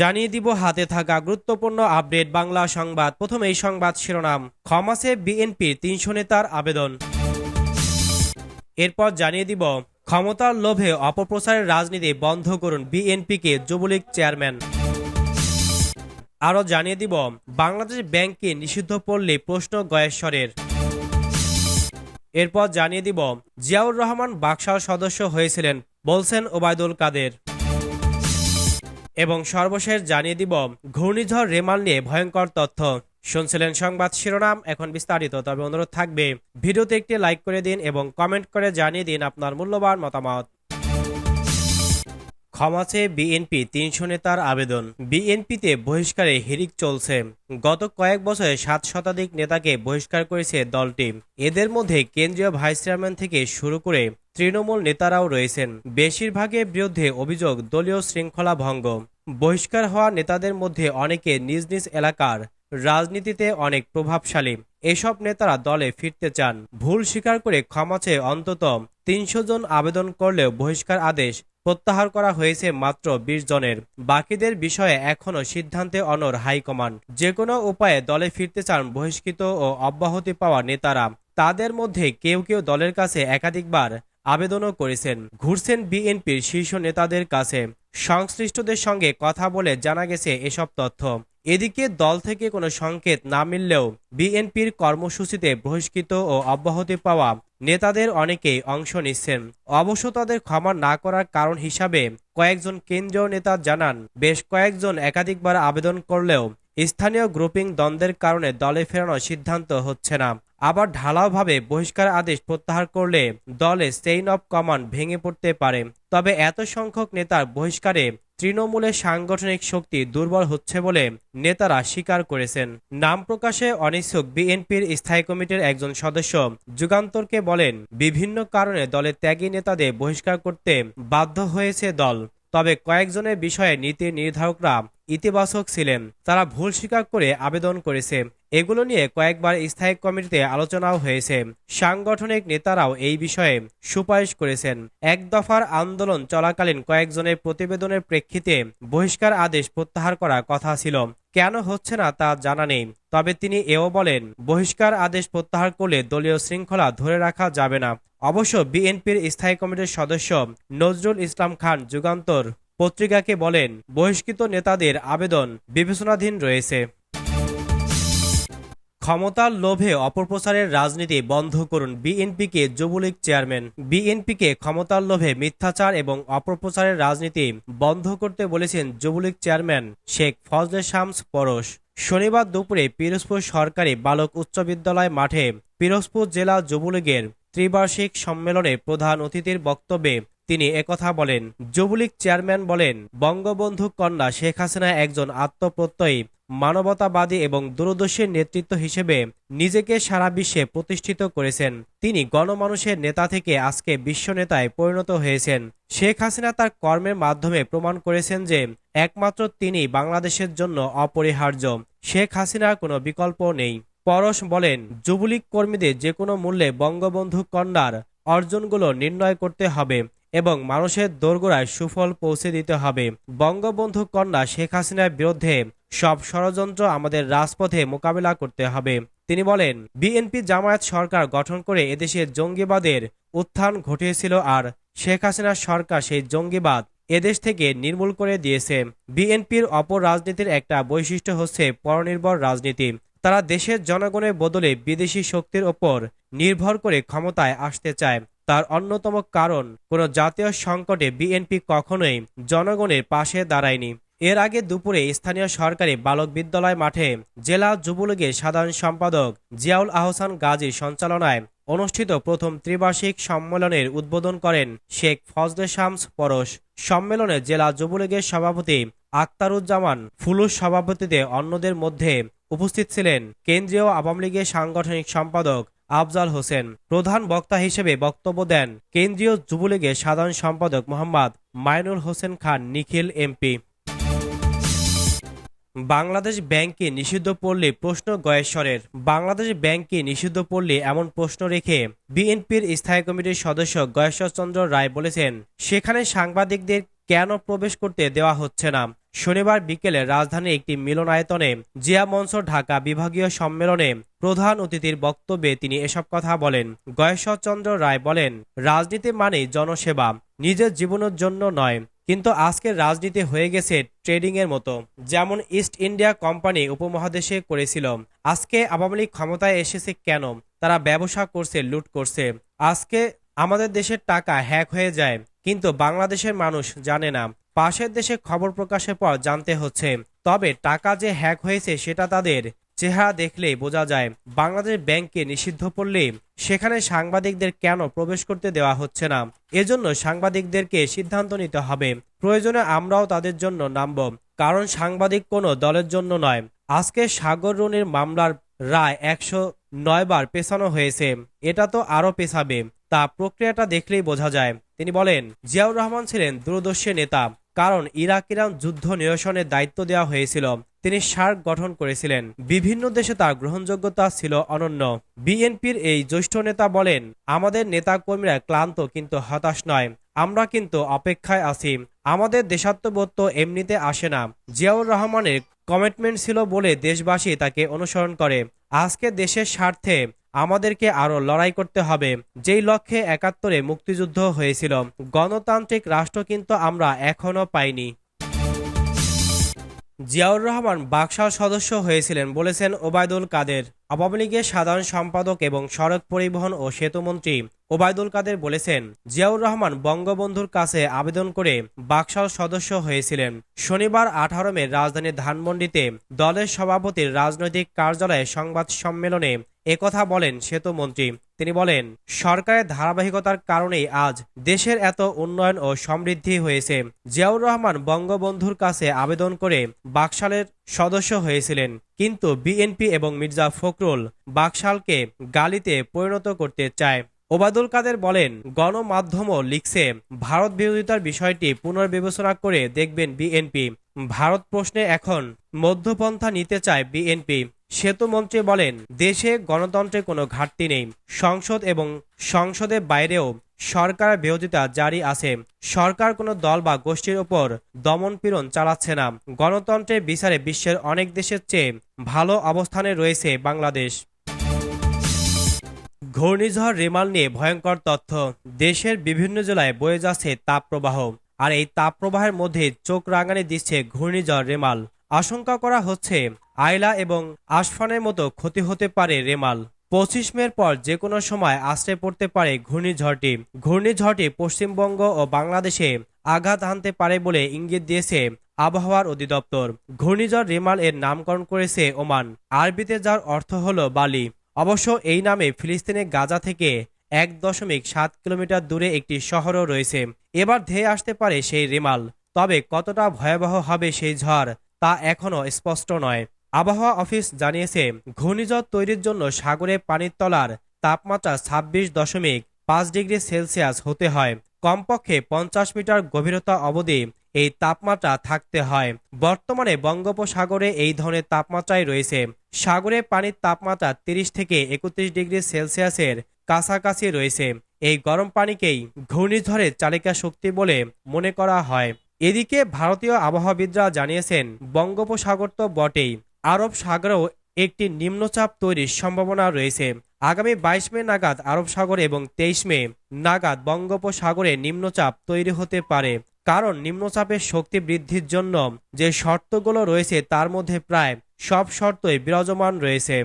জানিয়ে দিব হাতে থাকা গুরুত্বপূর্ণ আপডেট বাংলা সংবাদ। প্রথম এই সংবাদ শিরোনাম। ক্ষমাসে বিএনপির তিনশো নেতার আবেদন। এরপর জানিয়ে দিব, ক্ষমতার লোভে অপপ্রচারের রাজনীতি বন্ধ করুন বিএনপিকে যুবলীগ চেয়ারম্যান। আরও জানিয়ে দিব, বাংলাদেশ ব্যাংককে নিষিদ্ধ পড়লে প্রশ্ন গয়েশ্বরের। এরপর জানিয়ে দিব, জিয়াউর রহমান বাকশাল সদস্য হয়েছিলেন, বলছেন ওবায়দুল কাদের। এবং সর্বশেষ জানিয়ে দিব, ঘূর্ণিঝড় রেমাল নিয়ে ভয়ঙ্কর তথ্য। শুনছিলেন সংবাদ শিরোনাম, এখন বিস্তারিত। তবে অনুরোধ থাকবে, ভিডিওতে একটি লাইক করে দিন এবং কমেন্ট করে জানিয়ে দিন আপনার মূল্যবান মতামত। ক্ষমা চেয়ে বিএনপি তিনশো নেতার আবেদন। বিএনপিতে বহিষ্কারে হিরিক চলছে। গত কয়েক বছরে সাত শতাধিক নেতাকে বহিষ্কার করেছে দলটি। এদের মধ্যে কেন্দ্রীয় ভাইস চেয়ারম্যান থেকে শুরু করে তৃণমূল নেতারাও রয়েছেন। বেশিরভাগের বিরুদ্ধে অভিযোগ দলীয় শৃঙ্খলা ভঙ্গ। বহিষ্কার হওয়া নেতাদের মধ্যে অনেকে নিজ নিজ এলাকার, রাজনীতিতে অনেক প্রভাবশালী। এসব নেতারা দলে ফিরতে চান। ভুল স্বীকার করে ক্ষমা চেয়ে অন্তত তিনশো জন আবেদন করলেও বহিষ্কার আদেশ প্রত্যাহার করা হয়েছে মাত্র বিশ জনের। বাকিদের বিষয়ে এখনও সিদ্ধান্তে অনর হাইকমান্ড। যে কোনো উপায়ে দলে ফিরতে চান বহিষ্কৃত ও অব্যাহতি পাওয়া নেতারা। তাদের মধ্যে কেউ কেউ দলের কাছে একাধিকবার আবেদনও করেছেন। ঘুরছেন বিএনপির শীর্ষ নেতাদের কাছে। সংশ্লিষ্টদের সঙ্গে কথা বলে জানা গেছে এসব তথ্য। এদিকে দল থেকে কোনো সংকেত না মিললেও বিএনপির কর্মসূচিতে বহিষ্কৃত ও অব্যাহতি পাওয়া নেতাদের অনেকেই অংশ নিচ্ছেন। অবশ্য তাদের ক্ষমা না করার কারণ হিসাবে কয়েকজন কেন্দ্রীয় নেতা জানান, বেশ কয়েকজন একাধিকবার আবেদন করলেও স্থানীয় গ্রুপিং দ্বন্দ্বের কারণে দলে ফেরানোর সিদ্ধান্ত হচ্ছে না। আবার ঢালাওভাবে বহিষ্কার আদেশ প্রত্যাহার করলে দলে চেইন অব কমান্ড ভেঙে পড়তে পারে। তবে এত সংখ্যক নেতার বহিষ্কারে তৃণমূলের সাংগঠনিক শক্তি দুর্বল হচ্ছে বলে নেতারা স্বীকার করেছেন। নাম প্রকাশে অনিচ্ছুক বিএনপির স্থায়ী কমিটির একজন সদস্য যুগান্তরকে বলেন, বিভিন্ন কারণে দলের ত্যাগী নেতাদের বহিষ্কার করতে বাধ্য হয়েছে দল। তবে কয়েকজনের বিষয়ে নীতি নির্ধারকরা ইতিবাচক ছিলেন। তারা ভুল স্বীকার করে আবেদন করেছে। এগুলো নিয়ে কয়েকবার স্থায়ী কমিটিতে আলোচনাও হয়েছে। সাংগঠনিক নেতারাও এই বিষয়ে সুপারিশ করেছেন। এক দফার আন্দোলন চলাকালীন কয়েকজনের প্রতিবেদনের প্রেক্ষিতে বহিষ্কার আদেশ প্রত্যাহার করার কথা ছিল। কেন হচ্ছে না তা জানা নেই। তবে তিনি এও বলেন, বহিষ্কার আদেশ প্রত্যাহার করলে দলীয় শৃঙ্খলা ধরে রাখা যাবে না। অবশ্য বিএনপির স্থায়ী কমিটির সদস্য নজরুল ইসলাম খান যুগান্তর পত্রিকাকে বলেন, বহিষ্কৃত নেতাদের আবেদন বিবেচনাধীন রয়েছে। ক্ষমতার লোভে অপপ্রচারের রাজনীতি বন্ধ করুন বিএনপিকে যুবলীগ চেয়ারম্যান। বিএনপিকে ক্ষমতার লোভে মিথ্যাচার এবং অপপ্রচারের রাজনীতি বন্ধ করতে বলেছেন যুবলীগ চেয়ারম্যান শেখ ফজলে শামস পরশ। শনিবার দুপুরে পিরোজপুর সরকারি বালক উচ্চ বিদ্যালয় মাঠে পিরোজপুর জেলা যুবলীগের ত্রিবার্ষিক সম্মেলনে প্রধান অতিথির বক্তব্যে তিনি একথা বলেন, যুবলীগ চেয়ারম্যান বলেন, বঙ্গবন্ধু কন্যা শেখ হাসিনা একজন আত্মপ্রত্যয়ী, মানবতাবাদী এবং দূরদর্শীর নেতৃত্ব হিসেবে নিজেকে সারা বিশ্বে প্রতিষ্ঠিত করেছেন। তিনি গণমানুষের নেতা থেকে আজকে বিশ্ব নেতায় পরিণত হয়েছেন। শেখ হাসিনা তার কর্মের মাধ্যমে প্রমাণ করেছেন যে, একমাত্র তিনি বাংলাদেশের জন্য অপরিহার্য। শেখ হাসিনার কোনো বিকল্প নেই। পরশ বলেন, যুবলীগ কর্মীদের যে কোনো মূল্যে বঙ্গবন্ধু কন্যার অর্জনগুলো নির্ণয় করতে হবে। এবং মানুষের দোরগোড়ায় সুফল পৌঁছে দিতে হবে। বঙ্গবন্ধু কন্যা শেখ হাসিনার বিরুদ্ধে সব ষড়যন্ত্র আমাদের রাজপথে মোকাবেলা করতে হবে। তিনি বলেন, বিএনপি জামায়াত সরকার গঠন করে এদেশে জঙ্গিবাদের উত্থান ঘটিয়েছিল আর শেখ হাসিনার সরকার সেই জঙ্গিবাদ এদেশ থেকে নির্মূল করে দিয়েছে। বিএনপির অপর রাজনীতির একটা বৈশিষ্ট্য হচ্ছে পরনির্ভর রাজনীতি। তারা দেশের জনগণের বদলে বিদেশি শক্তির ওপর নির্ভর করে ক্ষমতায় আসতে চায়। তার অন্যতম কারণ, কোন জাতীয় সংকটে বিএনপি কখনোই জনগণের পাশে দাঁড়ায়নি। এর আগে দুপুরে স্থানীয় সরকারি বালক বিদ্যালয় মাঠে জেলা যুবলীগের সাধারণ সম্পাদক জিয়াউল আহসান গাজীর সঞ্চালনায় অনুষ্ঠিত প্রথম ত্রিবার্ষিক সম্মেলনের উদ্বোধন করেন শেখ ফজলে শামস পরশ। সম্মেলনে জেলা যুবলীগের সভাপতি আক্তারুজ্জামান ফুলুস সভাপতিতে অন্যদের মধ্যে উপস্থিত ছিলেন কেন্দ্রীয় আওয়ামী লীগের সাংগঠনিক সম্পাদক আফজাল হোসেন, প্রধান বক্তা হিসেবে বক্তব্য দেন কেন্দ্রীয় যুবলীগের সাধারণ সম্পাদক মোহাম্মদ মাইনুল হোসেন খান, নিখিল এমপি। বাংলাদেশ ব্যাংকে নিষিদ্ধ পড়লে প্রশ্ন গয়েশ্বরের। বাংলাদেশ ব্যাংকে নিষিদ্ধ পড়লে এমন প্রশ্ন রেখে বিএনপির স্থায়ী কমিটির সদস্য গয়েশ্বর চন্দ্র রায় বলেছেন, সেখানে সাংবাদিকদের কেন প্রবেশ করতে দেওয়া হচ্ছে না? শনিবার বিকেলে রাজধানীর একটি মিলনায়তনে জিয়া মনসুর ঢাকা বিভাগীয় সম্মেলনে প্রধান অতিথির বক্তব্যে তিনি এসব কথা বলেন। গয়েশ্বরচন্দ্র রায় বলেন, রাজনীতি মানে জনসেবা, নিজের জীবনের জন্য নয়, কিন্তু আজকের রাজনীতি হয়ে গেছে ট্রেডিং এর মতো, যেমন ইস্ট ইন্ডিয়া কোম্পানি উপমহাদেশে করেছিল। আজকে আওয়ামী লীগ ক্ষমতায় এসেছে কেন? তারা ব্যবসা করছে, লুট করছে। আজকে আমাদের দেশের টাকা হ্যাক হয়ে যায়, কিন্তু বাংলাদেশের মানুষ জানে না। পাশের দেশে খবর প্রকাশের পর জানতে হচ্ছে, তবে টাকা যে হ্যাক হয়েছে সেটা তাদের চেহারা দেখলেই বোঝা যায়। বাংলাদেশ ব্যাংকে নিষিদ্ধ পড়লে সেখানে সাংবাদিকদের কেন প্রবেশ করতে দেওয়া হচ্ছে না? এজন্য সাংবাদিকদেরকে সিদ্ধান্ত নিতে হবে। প্রয়োজনে আমরাও তাদের জন্য নামব, কারণ সাংবাদিক কোনো দলের জন্য নয়। আজকে সাগর রুনির মামলার রায় একশো নয় বার পেছানো হয়েছে। এটা তো আরও পেছাবে, তা প্রক্রিয়াটা দেখলেই বোঝা যায়, তিনি বলেন, জিয়াউর রহমান ছিলেন দূরদর্শী নেতা। কারণ ইরাক ইরান যুদ্ধ নিরসনের দায়িত্ব দেওয়া হয়েছিল। তিনি সার্ক গঠন করেছিলেন। বিভিন্ন দেশে তার গ্রহণযোগ্যতা ছিল অনন্য। বিএনপির এই জ্যেষ্ঠ নেতা বলেন, আমাদের নেতাকর্মীরা ক্লান্ত কিন্তু হতাশ নয়। আমরা কিন্তু অপেক্ষায় আছি। আমাদের দেশাত্মবোধ এমনিতে আসে না। জিয়াউর রহমানের কমিটমেন্ট ছিল বলে দেশবাসী তাকে অনুসরণ করে। আজকে দেশের স্বার্থে আমাদেরকে আরও লড়াই করতে হবে। যেই লক্ষ্যে একাত্তরে মুক্তিযুদ্ধ হয়েছিল, গণতান্ত্রিক রাষ্ট্র কিন্তু আমরা এখনও পাইনি। জিয়াউর রহমান বাকশাল সদস্য হয়েছিলেন, বলেছেন ওবায়দুল কাদের। আওয়ামী লীগের সাধারণ সম্পাদক এবং সড়ক পরিবহন ও সেতুমন্ত্রী ওবায়দুল কাদের বলেছেন, জিয়াউর রহমান বঙ্গবন্ধুর কাছে আবেদন করে বাকশাল সদস্য হয়েছিলেন। শনিবার আঠারো মে রাজধানীর ধানমন্ডিতে দলের সভাপতির রাজনৈতিক কার্যালয়ে সংবাদ সম্মেলনে একথা বলেন সেতুমন্ত্রী তিনি বলেন, সরকারের ধারাবাহিকতার কারণেই আজ দেশের এত উন্নয়ন ও সমৃদ্ধি হয়েছে। জিয়াউর রহমান বঙ্গবন্ধুর কাছে আবেদন করে বাকশালের সদস্য হয়েছিলেন। কিন্তু বিএনপি এবং মির্জা ফখরুল বাকশালকে গালিতে পরিণত করতে চায়। ওবায়দুল কাদের বলেন, গণমাধ্যমও লিখছে, ভারত বিরোধিতার বিষয়টি পুনর্বিবেচনা করে দেখবেন বিএনপি। ভারত প্রশ্নে এখন মধ্যপন্থা নিতে চায় বিএনপি। সেতুমন্ত্রী বলেন, দেশে গণতন্ত্রে কোনো ঘাটতি নেই। সংসদ এবং সংসদের বাইরেও সরকার বিরোধিতা জারি আছে। সরকার কোনো দল বা গোষ্ঠীর ওপর দমনপীড়ন চালাচ্ছে না। গণতন্ত্রের বিচারে বিশ্বের অনেক দেশের চেয়ে ভালো অবস্থানে রয়েছে বাংলাদেশ। ঘূর্ণিঝড় রেমাল নিয়ে ভয়ঙ্কর তথ্য। দেশের বিভিন্ন জেলায় বয়ে যাচ্ছে তাপপ্রবাহ। আর এই তাপপ্রবাহের মধ্যে চোখ রাঙানি দিচ্ছে ঘূর্ণিঝড় রেমাল। আশঙ্কা করা হচ্ছে আয়লা এবং আসফানের মতো ক্ষতি হতে পারে রেমাল। পঁচিশ মের পর যে কোনো সময় আশ্রে পড়তে পারে ঘূর্ণিঝড়টি। ঘূর্ণিঝড়টি পশ্চিমবঙ্গ ও বাংলাদেশে আঘাত হানতে পারে বলে ইঙ্গিত দিয়েছে আবহাওয়ার অধিদপ্তর। ঘূর্ণিঝড় রেমাল এর নামকরণ করেছে ওমান। আরবিতে যার অর্থ হল বালি। অবশ্য এই নামে ফিলিস্তিনের গাজা থেকে এক দশমিক সাত কিলোমিটার দূরে একটি শহরও রয়েছে। এবার ধেয়ে আসতে পারে সেই রেমাল। তবে কতটা ভয়াবহ হবে সেই ঝড় তা এখনও স্পষ্ট নয়। আবহাওয়া অফিস জানিয়েছে, ঘূর্ণিঝড় তৈরির জন্য সাগরে পানির তলার তাপমাত্রা ছাব্বিশ দশমিক পাঁচ ডিগ্রি সেলসিয়াস হতে হয়। কমপক্ষে পঞ্চাশ মিটার গভীরতা অবধি এই তাপমাত্রা থাকতে হয়। বর্তমানে বঙ্গোপসাগরে এই ধরনের তাপমাত্রাই রয়েছে। সাগরে পানির তাপমাত্রা তিরিশ থেকে একত্রিশ ডিগ্রি সেলসিয়াসের কাছাকাছি রয়েছে। এই গরম পানিকেই ঘূর্ণিঝড়ের চালিকা শক্তি বলে মনে করা হয়। এদিকে ভারতীয় আবহাওয়াবিদরা জানিয়েছেন, বঙ্গোপসাগর তো বটেই। আরব সাগরেও একটি নিম্নচাপ তৈরির সম্ভাবনা রয়েছে। আগামী বাইশ মে নাগাদ আরব সাগর এবং তেইশ মে নাগাদ বঙ্গোপসাগরে নিম্নচাপ তৈরি হতে পারে। কারণ নিম্নচাপের শক্তি বৃদ্ধির জন্য যে শর্তগুলো রয়েছে তার মধ্যে প্রায় সব শর্তই বিরাজমান রয়েছে।